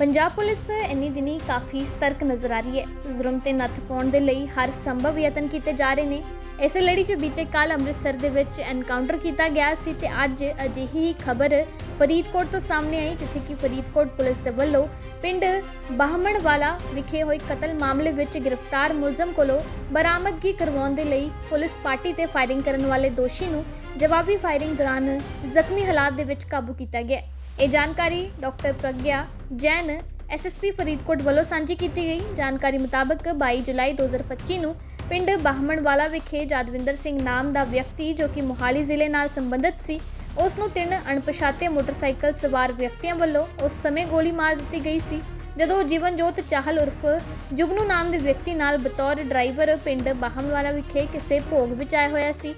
Punjab police ਇੰਨੀ ਦਿਨੀ ਕਾਫੀ ਸਤਰਕ ਨਜ਼ਰ ਆ ਰਹੀ ਹੈ। ਜ਼ੁਰਮ ਤੇ ਨੱਥ ਪਾਉਣ ਦੇ ਲਈ ਹਰ ਸੰਭਵ ਯਤਨ ਕੀਤੇ ਜਾ ਰਹੇ ਨੇ। ਇਸੇ ਲੜੀ 'ਚ ਬੀਤੇ ਕੱਲ ਅੰਮ੍ਰਿਤਸਰ ਦੇ ਵਿੱਚ ਐਨਕਾਊਂਟਰ ਕੀਤਾ ਗਿਆ ਸੀ ਤੇ ਅੱਜ ਅਜਿਹੀ ਹੀ ਖਬਰ ਫਰੀਦਕੋਟ ਤੋਂ ਸਾਹਮਣੇ ਆਈ, ਜਿੱਥੇ ਕਿ ਫਰੀਦਕੋਟ ਪੁਲਿਸ ਦੇ ਵੱਲੋਂ ਪਿੰਡ ਬਾਹਮਣਵਾਲਾ ਵਿਖੇ ਹੋਏ ਕਤਲ ਮਾਮਲੇ ਵਿੱਚ ਗ੍ਰਿਫਤਾਰ ਮੁਲਜ਼ਮ ਕੋਲੋਂ ਬਰਾਮਦਗੀ ਕਰਵਾਉਣ ਦੇ ਲਈ ਪੁਲਿਸ ਪਾਰਟੀ ਤੇ ਫਾਇਰਿੰਗ ਕਰਨ ਵਾਲੇ ਦੋਸ਼ੀ ਨੂੰ ਜਵਾਬੀ ਫਾਇਰਿੰਗ ਦੌਰਾਨ ਜ਼ਖਮੀ ਹਾਲਾਤ ਦੇ ਵਿੱਚ ਕਾਬੂ ਕੀਤਾ ਗਿਆ ਇਹ ਜਾਣਕਾਰੀ ਡਾਕਟਰ ਪ੍ਰਗਿਆ ਜੈਨ ਐਸਐਸਪੀ ਫਰੀਦਕੋਟ ਵੱਲੋਂ ਸਾਂਝੀ ਕੀਤੀ ਗਈ। ਜਾਣਕਾਰੀ ਮੁਤਾਬਕ 22 ਜੁਲਾਈ 2025 ਨੂੰ ਪਿੰਡ ਬਾਹਮਣਵਾਲਾ ਵਿਖੇ ਜਾਦਵਿੰਦਰ ਸਿੰਘ ਨਾਮ ਦਾ ਵਿਅਕਤੀ ਜੋ ਕਿ ਮੋਹਾਲੀ ਜ਼ਿਲ੍ਹੇ ਨਾਲ ਸੰਬੰਧਿਤ ਸੀ ਉਸ ਨੂੰ ਤਿੰਨ ਅਣਪਛਾਤੇ ਮੋਟਰਸਾਈਕਲ ਸਵਾਰ ਵਿਅਕਤੀਆਂ ਵੱਲੋਂ ਉਸ ਸਮੇਂ ਗੋਲੀ ਮਾਰ ਦਿੱਤੀ ਗਈ ਸੀ, ਜਦੋਂ ਜੀਵਨਜੋਤ ਚਾਹਲ ਉਰਫ ਜੁਗਨੂ ਨਾਮ ਦੇ ਵਿਅਕਤੀ ਨਾਲ ਬਤੌਰ ਡਰਾਈਵਰ ਪਿੰਡ ਬਾਹਮਣਵਾਲਾ ਵਿਖੇ ਕਿਸੇ ਭੋਗ ਵਿੱਚ ਆਇਆ ਹੋਇਆ ਸੀ,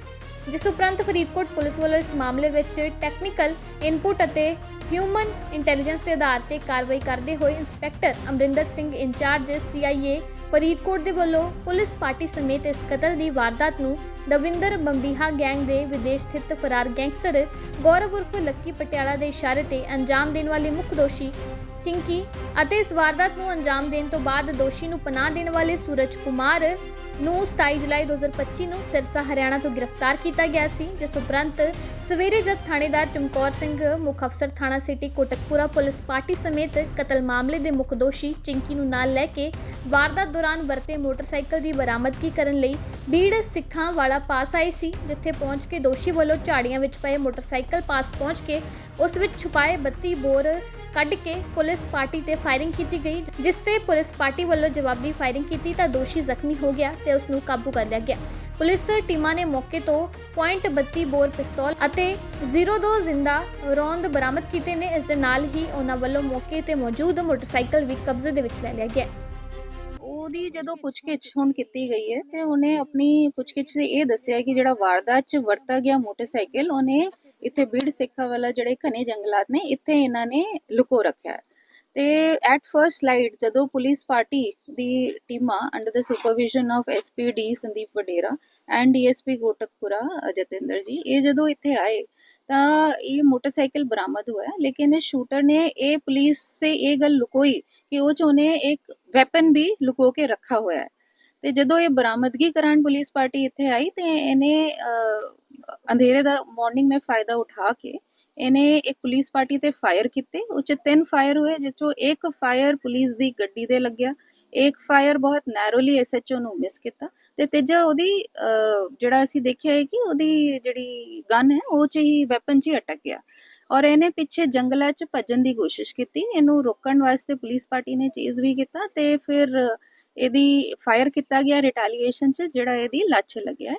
ਜਿਸ ਉਪਰੰਤ ਫਰੀਦਕੋਟ ਪੁਲਿਸ ਵੱਲੋਂ ਇਸ ਮਾਮਲੇ ਵਿੱਚ ਟੈਕਨੀਕਲ ਇਨਪੁਟ ਅਤੇ ਹਿਊਮਨ ਇੰਟੈਲੀਜੈਂਸ ਦੇ ਆਧਾਰ ਤੇ ਕਾਰਵਾਈ ਕਰਦੇ ਹੋਏ inspector Amarinder Singh incharge CIA Faridkot ਦੇ ਵੱਲੋਂ ਪੁਲਿਸ ਪਾਰਟੀ ਸਮੇਤ ਇਸ ਕਤਲ ਦੀ ਵਾਰਦਾਤ ਨੂੰ ਦਵਿੰਦਰ ਬੰਬੀਹਾ ਗੈਂਗ ਦੇ ਵਿਦੇਸ਼ ਸਥਿਤ ਫਰਾਰ ਗੈਂਗਸਟਰ ਗੌਰਵ ਉਰਫ ਲੱਕੀ ਪਟਿਆਲਾ ਦੇ ਇਸ਼ਾਰੇ ਤੇ ਅੰਜਾਮ ਦੇਣ ਵਾਲੇ ਮੁੱਖ ਦੋਸ਼ੀ ਚਿੰਕੀ ਅਤੇ ਇਸ ਵਾਰਦਾਤ ਨੂੰ ਅੰਜਾਮ ਦੇਣ ਤੋਂ ਬਾਅਦ ਦੋਸ਼ੀ ਨੂੰ ਪਨਾਹ ਦੇਣ ਵਾਲੇ ਸੂਰਜ ਕੁਮਾਰ ਨੂੰ 27 ਜੁਲਾਈ 2025 ਨੂੰ ਸਿਰਸਾ ਹਰਿਆਣਾ ਤੋਂ ਗ੍ਰਿਫਤਾਰ ਕੀਤਾ ਗਿਆ ਸੀ, ਜਿਸ ਉਪਰੰਤ ਸਵੇਰੇ ਜਦ ਥਾਣੇਦਾਰ ਚਮਕੌਰ ਸਿੰਘ, ਮੁੱਖ ਅਫਸਰ ਥਾਣਾ ਸਿਟੀ ਕੋਟਕਪੂਰਾ ਪੁਲਿਸ ਪਾਰਟੀ ਸਮੇਤ ਕਤਲ ਮਾਮਲੇ ਦੇ ਮੁੱਖ ਦੋਸ਼ੀ ਚਿੰਕੀ ਨੂੰ ਨਾਲ ਲੈ ਕੇ ਵਾਰਦਾਤ ਦੌਰਾਨ ਵਰਤੇ ਮੋਟਰਸਾਈਕਲ ਦੀ ਬਰਾਮਦਗੀ ਕਰਨ ਲਈ ਬੀੜ ਸਿੱਖਾਂ ਵਾਲਾ ਪਾਸ ਆਏ ਸੀ, ਜਿੱਥੇ ਪਹੁੰਚ ਕੇ ਦੋਸ਼ੀ ਵੱਲੋਂ ਝਾੜੀਆਂ ਵਿੱਚ ਪਏ ਮੋਟਰਸਾਈਕਲ ਪਾਸ ਪਹੁੰਚ ਕੇ ਉਸ ਵਿੱਚ ਛੁਪਾਏ 32 ਬੋਰ ਕੱਢ ਕੇ ਪੁਲਿਸ ਪਾਰਟੀ ਤੇ ਫਾਇਰਿੰਗ ਕੀਤੀ ਗਈ, ਜਿਸ ਤੇ ਪੁਲਿਸ ਪਾਰਟੀ ਵੱਲੋਂ ਜਵਾਬੀ ਫਾਇਰਿੰਗ ਕੀਤੀ ਤਾਂ ਦੋਸ਼ੀ ਜ਼ਖਮੀ ਹੋ ਗਿਆ ਤੇ ਉਸ ਨੂੰ ਕਾਬੂ ਕਰ ਲਿਆ ਗਿਆ। ਪੁਲਿਸ ਟੀਮਾਂ ਨੇ ਮੌਕੇ ਤੋਂ .32 ਬੋਰ ਪਿਸਤੌਲ ਅਤੇ 02 ਜ਼ਿੰਦਾ ਰੌਂਦ ਬਰਾਮਦ ਕੀਤੇ ਨੇ। ਇਸ ਦੇ ਨਾਲ ਹੀ ਉਹਨਾਂ ਵੱਲੋਂ ਮੌਕੇ ਤੇ ਮੌਜੂਦ ਮੋਟਰਸਾਈਕਲ ਵੀ ਕਬਜ਼ੇ ਦੇ ਵਿੱਚ ਲੈ ਲਿਆ ਗਿਆ। ਉਹਦੀ ਜਦੋਂ ਪੁੱਛਗਿੱਛ ਹੁਣ ਕੀਤੀ ਗਈ ਹੈ ਤੇ ਉਹਨੇ ਆਪਣੀ ਪੁੱਛਗਿੱਛ 'ਚ ਇਹ ਦੱਸਿਆ ਕਿ ਜਿਹੜਾ ਵਾਰਦਾਤ 'ਚ ਵਰਤਾ ਗਿਆ ਮੋਟਰਸਾਈਕਲ, ਉਹਨੇ ਇੱਥੇ ਬੀੜ ਸਿੱਖਾ ਵਾਲਾ ਜਿਹੜੇ ਘਨੇ ਜੰਗਲਾਤ ਨੇ, ਇੱਥੇ ਇਹਨਾਂ ਨੇ ਲੁਕੋ ਰੱਖਿਆ ਹੈ। ਤੇ ਐਟ ਫਰਸਟ ਲਾਈਟ ਜਦੋਂ ਪੁਲਿਸ ਪਾਰਟੀ ਦੀ ਟੀਮਾਂ under the supervision of SPD Sandeep Vadera and DSP Kotkapura Jatinder ji, ਇਹ ਜਦੋਂ ਇੱਥੇ ਆਏ ਤਾਂ ਇਹ ਮੋਟਰਸਾਈਕਲ ਬਰਾਮਦ ਹੋਇਆ ਲੇਕਿਨ ਇਹ ਸ਼ੂਟਰ ਨੇ ਇਹ ਪੁਲਿਸ ਸੇ ਇਹ ਗੱਲ ਲੁਕੋਈ ਕਿ ਉਹ 'ਚ ਉਹਨੇ ਇੱਕ ਵੈਪਨ ਵੀ ਲੁਕੋ ਕੇ ਰੱਖਾ ਹੋਇਆ ਹੈ। ਤੇ ਜਦੋਂ ਇਹ ਬਰਾਮਦਗੀ ਕਰਨ ਪੁਲਿਸ ਪਾਰਟੀ ਇੱਥੇ ਆਈ ਤੇ ਇਹਨੇ ਅੰਧੇਰੇ ਦਾ ਮਾਰਨਿੰਗ में ਫਾਇਦਾ ਉਠਾ ਕੇ ਇਹਨੇ ਇੱਕ ਪੁਲਿਸ ਪਾਰਟੀ ਤੇ ਫਾਇਰ ਕੀਤੇ, ਉਹ ਤਿੰਨ ਫਾਇਰ ਹੋਏ ਜਿਸ ਇੱਕ ਫਾਇਰ ਪੁਲਿਸ ਦੀ ਗੱਡੀ ਤੇ ਲੱਗਿਆ, ਇੱਕ ਫਾਇਰ ਬਹੁਤ ਨੈਰੋਲੀ ਐਸਐਚਓ ਨੂੰ ਮਿਸ ਕੀਤਾ ਤੇ ਤੀਜਾ ਉਹਦੀ ਜਿਹੜਾ ਅਸੀਂ ਦੇਖਿਆ ਹੈ ਕਿ ਉਹਦੀ ਜਿਹੜੀ ਗਨ ਹੈ, ਉਹ ਚ ਹੀ ਵੈਪਨ ਚ ਹੀ ਅਟਕ ਗਿਆ ਔਰ ਇਹਨੇ ਪਿੱਛੇ ਜੰਗਲਾਂ 'ਚ ਭੱਜਣ ਦੀ ਕੋਸ਼ਿਸ਼ ਕੀਤੀ, ਇਹਨੂੰ ਰੋਕਣ ਵਾਸਤੇ ਪੁਲਿਸ ਪਾਰਟੀ ਨੇ ਚੀਜ਼ ਵੀ ਕੀਤਾ ਤੇ ਫਿਰ ਇਹਦੀ ਫਾਇਰ ਕੀਤਾ ਗਿਆ ਰਿਟੈਲੀਏਸ਼ਨ 'ਚ, ਜਿਹੜਾ ਇਹਦੀ ਲੱਛ ਲੱਗਿਆ। ਹੈ